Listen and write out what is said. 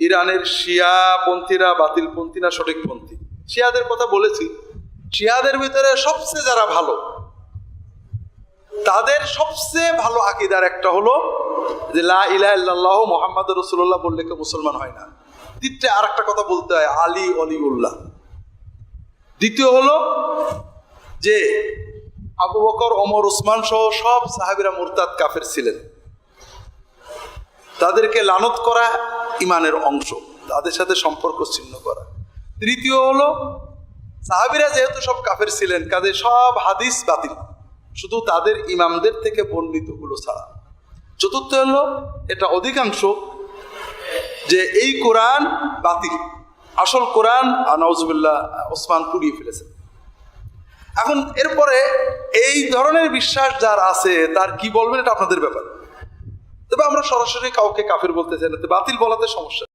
ইরানের শিয়া পন্থীরা, বাতিল পন্থী না সঠিক পন্থী। শিয়াদের কথা বলেছি। শিয়াদের ভিতরে সবচেয়ে যারা ভালো, তাদের সবচেয়ে ভালো আকিদার একটা হলো যে, লা মোহাম্মদ রসুল্লাহ বললে কেউ মুসলমান হয় না। দ্বিতীয় আর একটা কথা বলতে হয়, আলী অলিউল্লাহ। দ্বিতীয় হলো যে, আবু বকর, ওমর, উসমান সহ সব সাহাবিরা মুরতাদ কাফের ছিলেন। তাদেরকে লানত করা ইমানের অংশ, তাদের সাথে সম্পর্ক ছিন্ন করা। তৃতীয় হলো, সাহাবিরা যেহেতু সব কাফের ছিলেন, কাজে সব হাদিস বাতিল। শুধু তাদের ইমামদের থেকে বর্ণিতগুলো ছাড়া। চতুর্থ হলো, এটা অধিকাংশ যে এই কোরআন বাতিল। আসল কোরআন নওয়াজবুল্লাহ ওসমান পুড়িয়ে ফেলেছেন এখন এরপরে এই ধরনের বিশ্বাস যার আছে, তার কি বলবেন এটা আপনাদের ব্যাপার। সরাসরি কাউকে কাফের বলতে চাই না বাতিল বলাতে সমস্যা।